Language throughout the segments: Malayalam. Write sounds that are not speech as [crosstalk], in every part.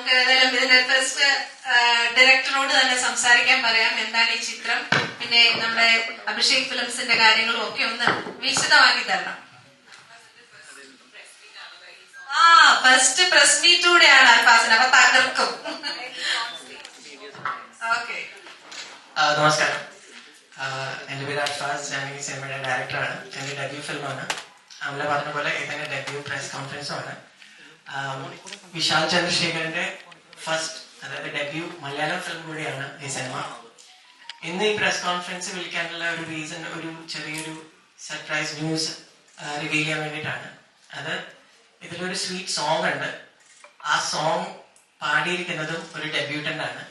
നമുക്ക് ഏതായാലും ഇതിന്റെ ഫസ്റ്റ് ഡയറക്ടറോട് തന്നെ സംസാരിക്കാൻ പറയാം. എന്താണ് ഈ ചിത്രം? പിന്നെ നമ്മുടെ അഭിഷേക് ഫിലിംസിന്റെ കാര്യങ്ങളും ഒക്കെ ഒന്ന് വിശദമാക്കി തരണം. ആ ഫസ്റ്റ് പ്രസ് മീറ്റൂടെയാണ് അൽഫാസിന്. അപ്പൊ തകർക്കും. ഓക്കെ. നമസ്കാരം. എന്റെ പേര് അൽഫാസ് ജാനകി സിനിമയുടെ ഡയറക്ടറാണ് എന്റെ ഡെബ്യൂ ഫിലിമാണ്. അമല പറഞ്ഞ പോലെ ഇതിന്റെ ഡെബ്യൂ പ്രസ് കോൺഫറൻസുമാണ് വിശാൽ ചന്ദ്രശേഖരന്റെ ഫസ്റ്റ് അതായത് ഡെബ്യൂ മലയാളം ഫിലിം കൂടിയാണ് ഈ സിനിമ ഇന്ന് ഈ പ്രസ് കോൺഫറൻസ് വിളിക്കാനുള്ള ഒരു റീസൺ ഒരു ചെറിയൊരു സർപ്രൈസ് ന്യൂസ് റിവീൽ ചെയ്യാൻ വേണ്ടിയിട്ടാണ്. അത് ഇതിലൊരു സ്വീറ്റ് സോങ് ഉണ്ട്. ആ സോങ് പാടിയിരിക്കുന്നതും ഒരു ഡെബ്യൂട്ടന്റ് ആണ്.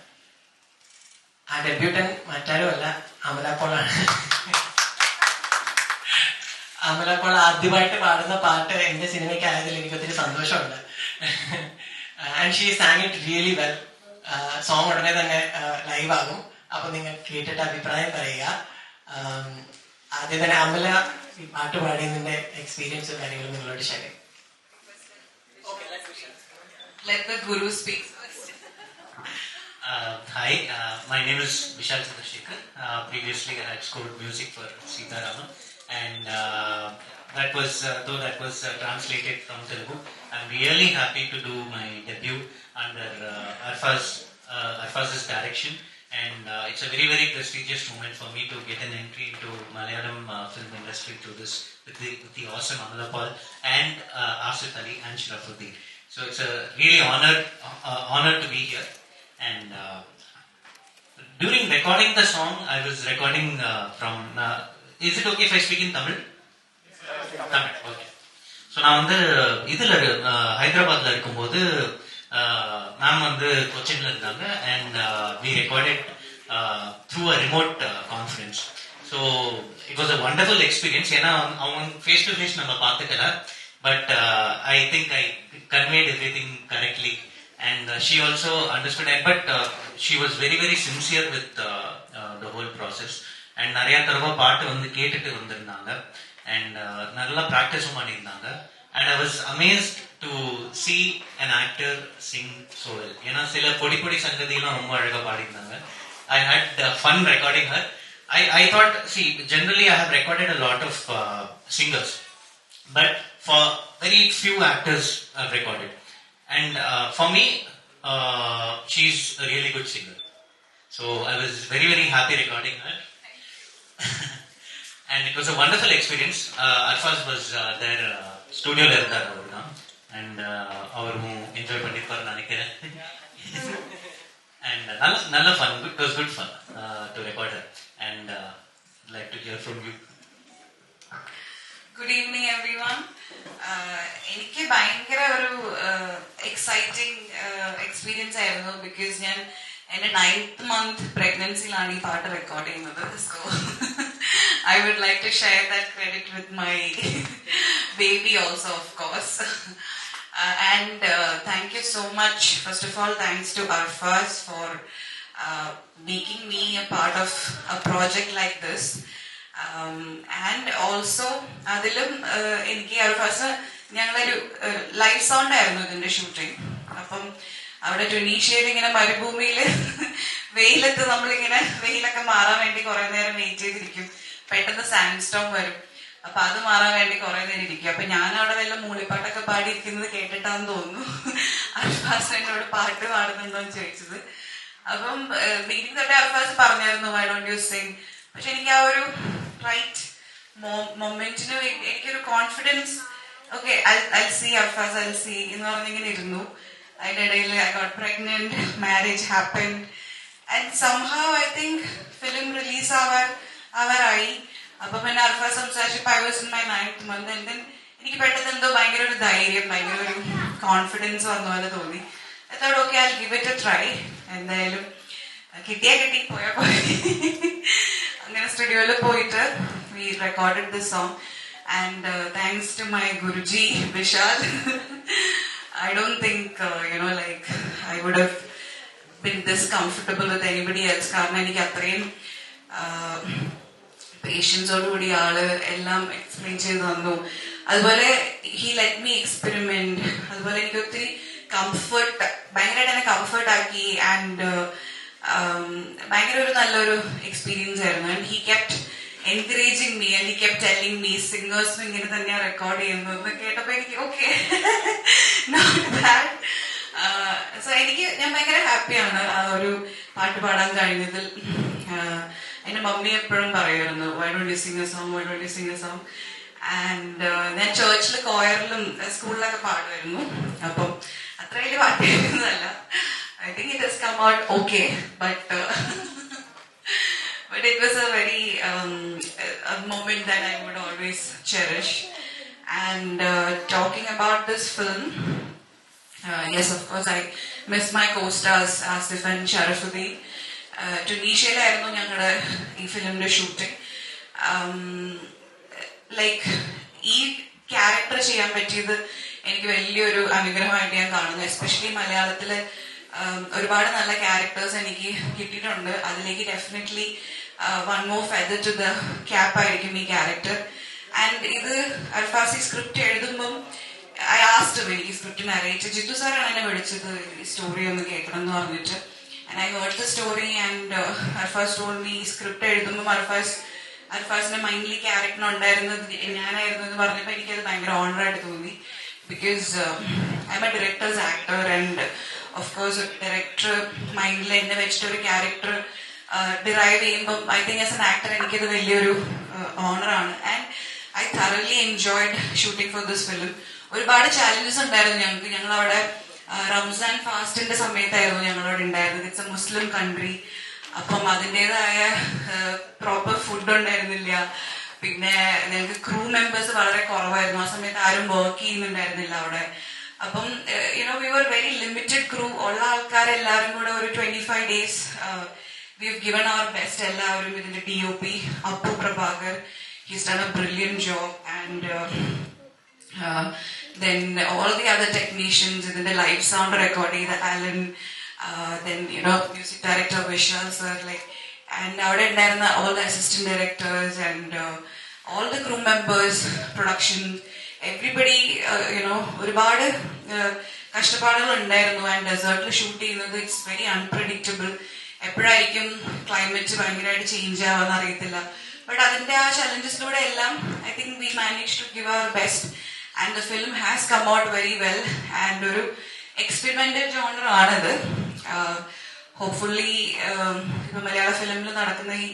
ആ ഡെബ്യൂട്ടൻ മറ്റാരുമല്ല അമല പോളാണ് അമല ആദ്യമായിട്ട് പാടുന്ന പാട്ട് എന്റെ സിനിമയ്ക്ക് ആയതിൽ എനിക്ക് സന്തോഷമുണ്ട്. And she sang it really well song ഉടനെ തന്നെ ലൈവ് ആകും അപ്പൊ നിങ്ങൾ കേട്ടിട്ട് അഭിപ്രായം പറയുക Um, ആദ്യം തന്നെ അമല ഈ പാട്ട് പാടിയതിന്റെ എക്സ്പീരിയൻസും കാര്യങ്ങളും നിങ്ങളോട് ഷെയർ ചെയ്യും the guru speak first Uh, hi, uh, my name is Vishal Chandrasekhar. Uh, previously, I had scored music for Sita Rama, and uh, that was uh, though that was uh, translated from Telugu. I'm really happy to do my debut under uh, Arfaz uh, Arfaz's direction, and uh, it's a very very prestigious moment for me to get an entry into Malayalam uh, film industry through this with the, with the awesome Amala Paul and uh, Asif Ali and Shrafuddin. So it's a really honor uh, honor to be here. And during recording the song, I was recording from. Is it okay if I speak in Tamil? So நான் வந்து இதில் ஹைதராபாத்தில் இருக்கும்போது மேம் வந்து கொச்சின்ல இருந்தாங்க. And we recorded through a remote conference so it was a wonderful experience ஏன்னா அவங்க ஃபேஸ் டு ஃபேஸ் நம்ம பார்த்துக்கல. But I think I conveyed everything correctly and uh, also also but it was very very sincere with the whole process and நிறையா நிறைய தடவை பாட்டு வந்து கேட்டுட்டு வந்திருந்தாங்க. and uh, நல்லா ப்ராக்டிஸும் பண்ணியிருந்தாங்க and I was amazed to see an actor sing so well ஏன்னா சில பொடி பொடி சங்கதியெல்லாம் ரொம்ப அழகா பாடியிருந்தாங்க I had uh, fun recording her I, I thought see generally I have recorded a lot of uh, singers but for very few actors I've recorded. And uh, for me, uh, she's a really good singer. So I was very, and it was a wonderful experience. Uh, Alphas was uh, there, uh, studio there, and uh, அவரும் என்ஜாய் பண்ணிருப்பாரு நினைக்கிறேன் and uh, நல்ல நல்ல fun it was good fun uh, to record her and uh, like to hear from you good evening everyone എനിക്ക് ഭയങ്കര ഒരു എക്സൈറ്റിംഗ് എക്സ്പീരിയൻസ് ആയിരുന്നു ബിക്കോസ് ഞാൻ എന്റെ നയൻത്ത് മന്ത് പ്രഗ്നൻസിയിലാണ് ഈ പാട്ട് റെക്കോർഡ് ചെയ്യുന്നത് so I would like to share that credit with my baby also of course and thank you so much first of all thanks to Arfaz for making me a part of a project like this. And also അതിലും uh, എനിക്ക് അർഫാസ് ഞങ്ങളൊരു ലൈവ് സൗണ്ട് ആയിരുന്നു ഇതിന്റെ ഷൂട്ടിങ് അപ്പം അവിടെ ട്വനീഷ്യയിൽ ഇങ്ങനെ മരുഭൂമിയിൽ [laughs] വെയിലത്ത് നമ്മളിങ്ങനെ വെയിലൊക്കെ മാറാൻ വേണ്ടി കുറെ നേരം വെയിറ്റ് ചെയ്തിരിക്കും. പെട്ടെന്ന് സാൻഡ് സ്റ്റോം വരും. അപ്പൊ അത് മാറാൻ വേണ്ടി കുറെ നേരം ഇരിക്കും. അപ്പൊ ഞാൻ അവിടെ വല്ല മൂളിപ്പാട്ടൊക്കെ പാടിയിരിക്കുന്നത് കേട്ടിട്ടാന്ന് തോന്നുന്നു. അർഫാസ് എന്നോട് പാട്ട് പാടുന്നുണ്ടോന്ന് ചോദിച്ചത്. അപ്പം മീറ്റിംഗ് തൊട്ടേ അർഫാസ് പറഞ്ഞായിരുന്നു ഐ ഡോണ്ട് യു സിംഗ് പക്ഷെ എനിക്ക് ആ ഒരു റൈറ്റ് മൊമെന്റിന് എനിക്കൊരു confidence okay I see Arfaz I see എന്ന് പറഞ്ഞിങ്ങനെ ഇരുന്നു. അതിന്റെ ഇടയിൽ got pregnant marriage happen and somehow I think film release ആവാൻ ആവാറായി അപ്പൊ പിന്നെ Arfa സംസാരിച്ചപ്പോ I was in my ninth month and എനിക്ക് പെട്ടെന്ന് എന്തോ ഭയങ്കര ഒരു ധൈര്യം ഭയങ്കര ഒരു കോൺഫിഡൻസ് വന്ന പോലെ തോന്നി. എത്തോടെ okay I give it a try എന്തായാലും കിട്ടിയാ കിട്ടി പോയാ പോയി. അങ്ങനെ സ്റ്റുഡിയോയിൽ പോയിട്ട് we recorded this song and thanks to my Guruji Vishal I don't think you know like I would have been this comfortable with anybody else കാരണം എനിക്ക് അത്രയും പേഷ്യൻസോടുകൂടി ആൾ എല്ലാം എക്സ്പ്ലെയിൻ ചെയ്ത് തന്നു. അതുപോലെ ഹി ലെറ്റ് മീ എക്സ്പെരിമെന്റ് അതുപോലെ എനിക്ക് ഒത്തിരി കംഫർട്ട് ഭയങ്കരമായിട്ട് എന്നെ കംഫർട്ട് ആക്കി ആൻഡ് ഭയങ്കര ഒരു നല്ലൊരു എക്സ്പീരിയൻസ് ആയിരുന്നു. And he kept encouraging me and he kept telling me സിംഗേഴ്സും ഇങ്ങനെ തന്നെയാണ് റെക്കോർഡ് ചെയ്യുന്നത്. എന്ന് കേട്ടപ്പോൾ എനിക്ക് ഓക്കെ നോട്ട് ബാഡ് സോ എനിക്ക് ഞാൻ ഭയങ്കര ഹാപ്പിയാണ് ആ ഒരു പാട്ട് പാടാൻ കഴിഞ്ഞതിൽ. ആഹ് എന്റെ മമ്മി എപ്പോഴും പറയുമായിരുന്നു why don't you sing a song why don't you sing a song and ഞാൻ ചേർച്ചിൽ കോയറിലും സ്കൂളിലൊക്കെ പാടുമായിരുന്നു അപ്പം അത്ര വലിയ പാട്ട് കേൾക്കുന്നതല്ല I think it has come out okay but but it was a very um, a a moment that I would always cherish. And uh, talking about this film, uh, yes, of course, I miss my co-stars Asif and Sharafuddin. ടുണീഷ്യയിലായിരുന്നു ഞങ്ങളുടെ ഈ ഫിലിമിന്റെ ഷൂട്ടിംഗ് ലൈക്ക് ഈ ക്യാരക്ടർ ചെയ്യാൻ പറ്റിയത് എനിക്ക് വലിയൊരു അനുഗ്രഹമായിട്ട് ഞാൻ കാണുന്നു. എസ്പെഷ്യലി മലയാളത്തിലെ ഒരുപാട് നല്ല ക്യാരക്ടേഴ്സ് എനിക്ക് കിട്ടിയിട്ടുണ്ട്. അതിലേക്ക് definitely one more feather to the cap ആയിരിക്കും ഈ ക്യാരക്ടർ. ആൻഡ് ഇത് അൽഫാസി സ്ക്രിപ്റ്റ് എഴുതുമ്പം ഐ ആസ്റ്റ് എനിക്ക് സ്ക്രിപ്റ്റ് നരേറ്റ് ജിത്തു സാറാണ് എന്നെ വിളിച്ചത് സ്റ്റോറി ഒന്ന് കേൾക്കണം എന്ന് പറഞ്ഞിട്ട്. And I heard the story and Arfaz told me script എഴുതുമ്പോൾ അർഫാസ് അൽഫാസിന്റെ മൈൻഡിൽ ക്യാരക്ടർ ഉണ്ടായിരുന്നത് ഞാനായിരുന്നു എന്ന് പറഞ്ഞപ്പോൾ എനിക്കത് ഭയങ്കര ഓണർ ആയിട്ട് തോന്നി. Because I am a director's actor and of course director മൈൻഡിൽ എന്നെ വെച്ചിട്ട് ഒരു ക്യാരക്ടർ ഡിറൈവ് ചെയ്യുമ്പോൾ I think as an actor എനിക്കത് വലിയൊരു ഓണറാണ് and I thoroughly enjoyed shooting for this film ഒരുപാട് ചാലഞ്ചസ് ഉണ്ടായിരുന്നു ഞങ്ങൾക്ക്. ഞങ്ങൾ അവിടെ റംസാൻ ഫാസ്റ്റിന്റെ സമയത്തായിരുന്നു ഞങ്ങളോട് ഉണ്ടായിരുന്നത്. ഇറ്റ്സ് എ മുസ്ലിം കൺട്രി അപ്പം അതിന്റെതായ പ്രോപ്പർ ഫുഡ് ഉണ്ടായിരുന്നില്ല. പിന്നെ ഞങ്ങൾക്ക് ക്രൂ മെമ്പേഴ്സ് വളരെ കുറവായിരുന്നു. ആ സമയത്ത് ആരും വർക്ക് ചെയ്യുന്നുണ്ടായിരുന്നില്ല അവിടെ. അപ്പം you know we were very limited crew ഉള്ള ആൾക്കാരെല്ലാവരും കൂടെ ഒരു twenty five days we have given our best എല്ലാവരും ഇതിന്റെ D O P Appu Prabhakar he's done a brilliant job and then all the other technicians in the live sound recording, the Alan, uh, then you know music director Vishal sir, like, and അവിടെ ഉണ്ടായിരുന്ന all the assistant directors and uh, all the crew members, production, everybody, uh, you know, ഒരുപാട് uh, കഷ്ടപ്പാടുകൾ ഉണ്ടായിരുന്നു ആൻഡ് ഡെസേർട്ടിൽ ഷൂട്ട് ചെയ്യുന്നത് ഇറ്റ്സ് വെരി അൺപ്രഡിക്റ്റബിൾ എപ്പോഴായിരിക്കും ക്ലൈമറ്റ് ഭയങ്കരമായിട്ട് ചേഞ്ച് ആവാന്ന് അറിയത്തില്ല ബട്ട് അതിന്റെ ആ ചലഞ്ചസിലൂടെ എല്ലാം I think we manage to give our best and the film has come out very well and ഒരു എക്സ്പെരിമെന്റൽ ജോണർ ആണിത്. ഹോപ്പ്ഫുള്ളി ഇപ്പൊ മലയാള ഫിലിമിൽ നടക്കുന്ന ഈ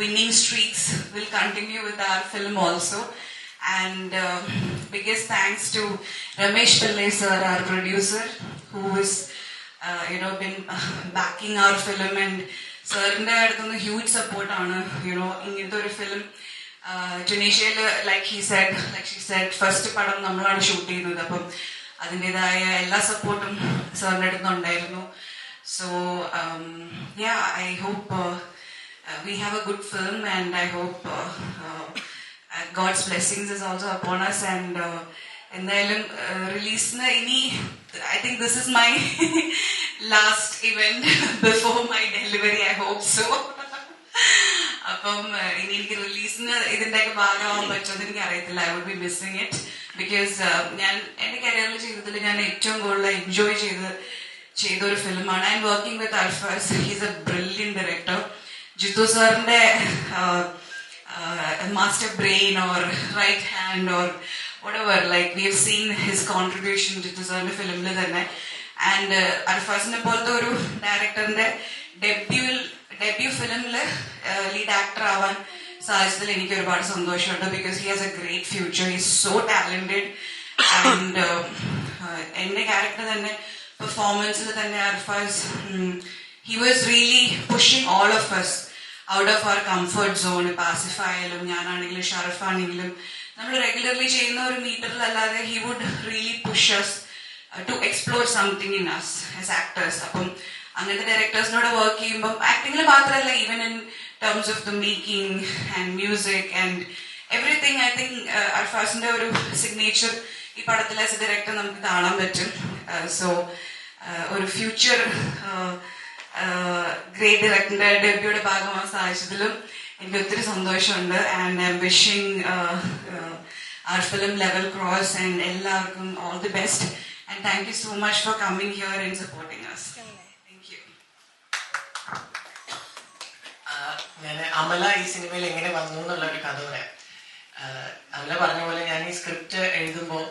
winning streaks will continue with our film also and biggest thanks to Ramesh Pillai sir our producer who is you know been backing our film and സാറിന്റെ അടുത്തുനിന്ന് ഹ്യൂജ് സപ്പോർട്ടാണ് യുനോ ഇങ്ങനത്തെ ഒരു film ടുനീഷ്യയിൽ like he said like she said first പടം നമ്മളാണ് ഷൂട്ട് ചെയ്യുന്നത് അപ്പം അതിന്റെതായ എല്ലാ സപ്പോർട്ടും സാറിന്റെ അടുത്ത് ഉണ്ടായിരുന്നു. So ya I hope we have a good film and I hope God's blessings is also upon us and എന്തായാലും റിലീസിന് ഇനി I think this is my last event before my delivery I hope so അപ്പം ഇനി എനിക്ക് റിലീസിന് ഇതിന്റെയൊക്കെ ഭാഗമാവാൻ പറ്റുമെന്ന് എനിക്ക് അറിയത്തില്ല I would be missing it because ഞാൻ എന്റെ കരിയറിൽ ചെയ്തതിൽ ഞാൻ ഏറ്റവും കൂടുതൽ എൻജോയ് ചെയ്ത് ചെയ്ത ഒരു ഫിലിമാണ് I am working with Alfaz he's a brilliant director Jithu സാറിന്റെ master brain or right hand or whatever like we have seen his contribution Jithu സാറിന്റെ ഫിലിമിൽ തന്നെ. ആൻഡ് അൽഫാസിനെ പോലത്തെ ഒരു ഡയറക്ടറിന്റെ ഡെബ്യൂൽ ഡെബ്യൂ ഫിലിമിൽ ലീഡ് ആക്ടർ ആവാൻ സാധിച്ചതിൽ എനിക്ക് ഒരുപാട് സന്തോഷമുണ്ട്. Because he has a great future he so talented and എന്റെ ക്യാരക്ടർ തന്നെ പെർഫോമൻസിൽ തന്നെ Arfaz he was really pushing all of us out of our comfort zone ഇപ്പൊ ആയാലും ഞാനാണെങ്കിലും ഷറഫ് ആണെങ്കിലും നമ്മൾ റെഗുലർലി ചെയ്യുന്ന ഒരു മീറ്ററിൽ അല്ലാതെ he would really push us to explore something in us as actors അപ്പം അങ്ങനത്തെ ഡയറക്ടേഴ്സിനോട് വർക്ക് ചെയ്യുമ്പോൾ ആക്ടിങ്ങിൽ മാത്രമല്ല even in terms of the making and music and everything I think അൽഫാസിന്റെ ഒരു സിഗ്നേച്ചർ ഈ പടത്തിൽ ആസ് എ ഡയറക്ടർ നമുക്ക് കാണാൻ പറ്റും. സോ ഒരു ഫ്യൂച്ചർ ഗ്രേറ്റ് ഡയറക്ടറിന്റെ ഡെബ്യൂടെ ഭാഗമാകാൻ സാധിച്ചതിലും എനിക്ക് ഒത്തിരി സന്തോഷമുണ്ട്. And wishing our film level cross and എല്ലാവർക്കും all the best and thank you so much for coming here and supporting us. ഞാൻ അമല ഈ സിനിമയിൽ എങ്ങനെ വന്നു എന്നുള്ള ഒരു കഥ പറയാം. അമല പറഞ്ഞ പോലെ ഞാൻ ഈ സ്ക്രിപ്റ്റ് എഴുതുമ്പോൾ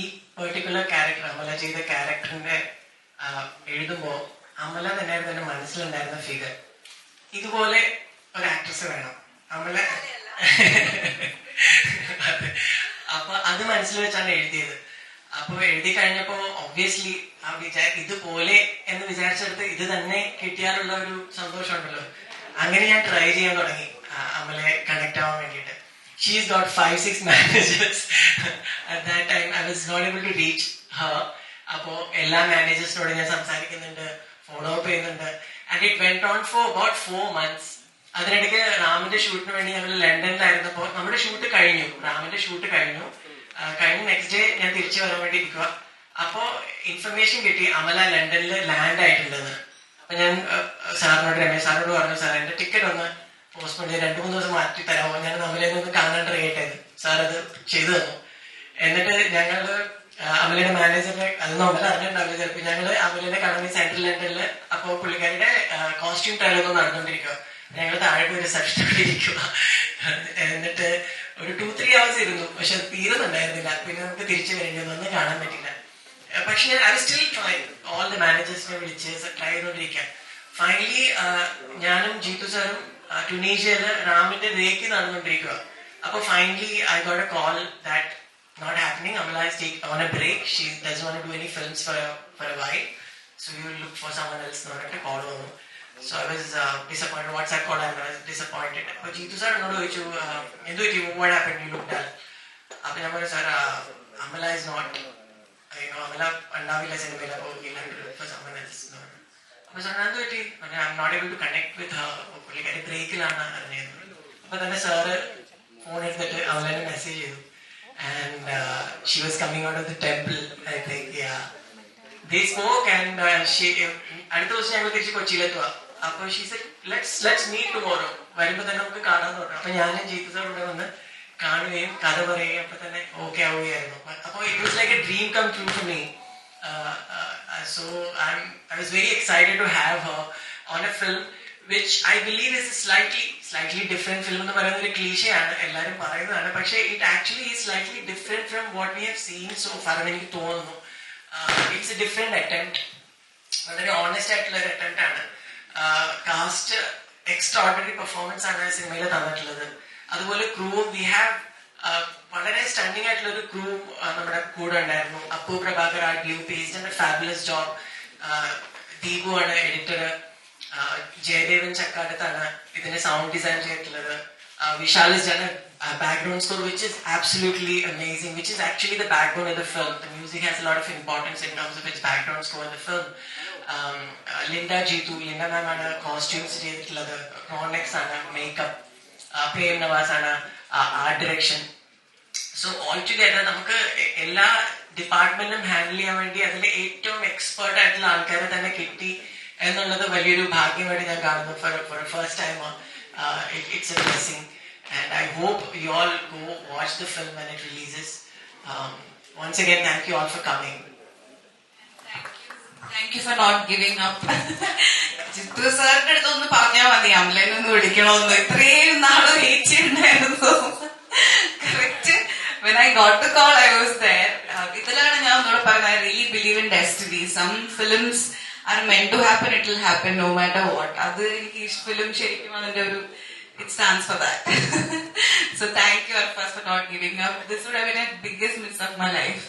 ഈ പെർട്ടിക്കുലർ ക്യാരക്ടർ അമല ചെയ്ത ക്യാരക്ടറിന്റെ എഴുതുമ്പോൾ അമല തന്നെയായിരുന്നു തന്നെ മനസ്സിലുണ്ടായിരുന്ന ഫിഗർ ഇതുപോലെ ഒരു ആക്ട്രസ് വേണം. അമല. അപ്പൊ അത് മനസ്സിൽ വെച്ചാണ് എഴുതിയത്. അപ്പൊ എഴുതി കഴിഞ്ഞപ്പോ ഒബ്വിയസ്ലി ആ വിചാ ഇതുപോലെ എന്ന് വിചാരിച്ചെടുത്ത് ഇത് തന്നെ കിട്ടിയാലുള്ള ഒരു സന്തോഷമുണ്ടല്ലോ. അങ്ങനെ ഞാൻ ട്രൈ ചെയ്യാൻ തുടങ്ങി. അമലെ കണക്ട് ആവാൻ വേണ്ടിയിട്ട്. She's got five six managers at that time I was not able to reach her അപ്പോ എല്ലാ മാനേജേഴ്സിനോട് ഞാൻ സംസാരിക്കുന്നുണ്ട് ഫോളോ അപ്പ് ചെയ്യുന്നുണ്ട്. And it went on for about four months അതിനിടയ്ക്ക് റാമിന്റെ ഷൂട്ടിന് വേണ്ടി ഞങ്ങൾ ലണ്ടനിലായിരുന്നപ്പോൾ നമ്മുടെ ഷൂട്ട് കഴിഞ്ഞു. റാമിന്റെ ഷൂട്ട് കഴിഞ്ഞു. കഴിഞ്ഞ നെക്സ്റ്റ് ഡേ ഞാൻ തിരിച്ചു വരാൻ വേണ്ടി ഇരിക്കുക അപ്പോ ഇൻഫർമേഷൻ കിട്ടി അമല ലണ്ടനിൽ ലാൻഡ് ആയിട്ടുണ്ടെന്ന് അപ്പൊ ഞാൻ സാറിനോട് രമേശ് സാറിനോട് പറഞ്ഞു സാർ എന്റെ ടിക്കറ്റ് ഒന്ന് പോസ്റ്റ്പോൺ ചെയ്ത് രണ്ടു മൂന്ന് ദിവസം മാറ്റി തരാമോ ഞാൻ അമലേനെ ഒന്ന് കാണാൻ ട്രൈ ചെയ്തത് സാർ അത് ചെയ്തു തന്നു. എന്നിട്ട് ഞങ്ങൾ അമലയുടെ മാനേജറിനെ അത് നമ്മൾ അറിഞ്ഞിട്ടുണ്ടാവില്ല ചിലപ്പോൾ ഞങ്ങൾ അമലയുടെ കാണുന്ന സെൻട്രൽ ലണ്ടനിൽ അപ്പോൾ പുള്ളിക്കാരുടെ കോസ്റ്റ്യൂം ട്രയലൊക്കെ നടന്നുകൊണ്ടിരിക്കുക ഞങ്ങൾ താഴെ പോയി റിസപ്ഷനിൽ ഇരിക്കുക എന്നിട്ട് ഒരു ടു ത്രീ അവേഴ്സ് ഇരുന്നു. പക്ഷെ തീരുന്നുണ്ടായിരുന്നില്ല. പിന്നെ നമുക്ക് തിരിച്ചു വരേണ്ടി ഒന്നും കാണാൻ പറ്റില്ല പക്ഷെ ഞാൻ I still try all the മാനേജേഴ്സിനെ വിളിച്ച് ട്രൈ ചെയ്തോണ്ടിരിക്കാൻ ഫൈനലി ഞാനും ജീതു സാറും ടുണീഷ്യയിൽ റാമിന്റെ രേക്ക് നടന്നുകൊണ്ടിരിക്കുക അപ്പൊ finally I got a call that not happening Amala is take on a break. She doesn't want to do any films for a, for a while. So you will look for someone else. എന്ന് പറഞ്ഞിട്ട് കോൾ വന്നു so I was disappointed WhatsApp call ആയിരുന്നു ഐ വാസ് ഡിസപ്പോയിന്റഡ് അപ്പൊ ജീതു സാർ എന്നോട് ചോദിച്ചു uh, എന്ത് പറ്റി? What happen you look dull അപ്പൊ ഞാൻ പറഞ്ഞു sir Amala is not Amala ഉണ്ടാവില്ല സിനിമയിൽ അപ്പോൾ അപ്പൊ സാർ എന്ത് പറ്റി I am not able to connect with പുള്ളിക്കാരി ബ്രേക്കിലാണ് അറിഞ്ഞത് അപ്പൊ തന്നെ സാറ് ഫോൺ എടുത്തിട്ട് അവളെ മെസ്സേജ് ചെയ്തു and she was coming out of the temple I think they spoke and അടുത്ത ദിവസം ഞങ്ങൾ തിരിച്ച് കൊച്ചിയിലെത്തുക അപ്പൊ she let's let's meet tomorrow വരുമ്പോ തന്നെ നമുക്ക് കാണാൻ തുടങ്ങും അപ്പൊ ഞാനും ജീത്തു സാർ ഇവിടെ വന്ന് കാണുകയും കഥ പറയുകയും അപ്പൊ തന്നെ ഓക്കെ ആവുകയായിരുന്നു. അപ്പൊ it was like a dream come true to me so I I was very excited to have her on a film which I believe is slightly slightly different film എന്ന് പറയുന്ന ഒരു ക്ലീശയാണ് എല്ലാവരും പറയുന്നതാണ്. പക്ഷേ it actually is slightly different from what we have seen so far എനിക്ക് തോന്നുന്നു. ഇറ്റ്സ് എ ഡിഫറെന്റ് അറ്റംപ്റ്റ് വളരെ ഓണസ്റ്റ് ആയിട്ടുള്ള ഒരു അറ്റംപ്റ്റ് ആണ്. കാസ്റ്റ് എക്സ്ട്രാ ഓർഡിനറി പെർഫോമൻസ് ആണ് സിനിമയിൽ തന്നിട്ടുള്ളത്. അതുപോലെ ക്രൂവും വി ഹാവ് വളരെ സ്റ്റണ്ണിങ് ആയിട്ടുള്ള ഒരു ക്രൂ നമ്മുടെ കൂടെ ഉണ്ടായിരുന്നു. അപ്പു പ്രഭാകർ ആ ഡ്യൂ പേജ് ഫാബുലസ് ജോബ് ദീപു ആണ് എഡിറ്റർ ജയദേവൻ ചക്കാടത്താണ് ഇതിന്റെ സൗണ്ട് ഡിസൈൻ ചെയ്തിട്ടുള്ളത്. വിശാൽ ആണ് background score which is absolutely amazing which is actually the background of the film the music has lot of importance in terms of it's background score in the film Linda Jeethu Linda ma'am ആണ് കോസ്റ്റ്യൂംസ് ചെയ്തിട്ടുള്ളത്. റോണെക്സ് ആണ് makeup Prem നവാസാണ് art direction so all together നമുക്ക് എല്ലാ ഡിപ്പാർട്ട്മെന്റും ഹാൻഡിൽ ചെയ്യാൻ വേണ്ടി അതിൽ ഏറ്റവും എക്സ്പേർട്ട് ആയിട്ടുള്ള ആൾക്കാരെ തന്നെ കിട്ടി എന്നുള്ളത് വലിയൊരു ഭാഗ്യമായിട്ട് ഞാൻ കാണുന്നു for for first time it's a blessing and I hope you all go watch the film when it releases again thank you all for coming thank you for not giving up Chithu സാറിന്റെ അടുത്ത് ഒന്ന് അമലേനെ ഒന്ന് വിളിക്കണമെന്ന്. ഇത്രയും നാൾ wait ചെയ്യണ്ടായിരുന്നു. Correct I got to call I was there ഇതിലാണ് ഞാൻ ഒന്നുകൂടെ പറഞ്ഞത്. Really believe in destiny some films are meant to happen it will happen no matter what അത് എനിക്ക് ഫിലിം ശരിക്കും അതിന്റെ ഒരു it stands for that so thank you for not giving up this would have biggest miss of my life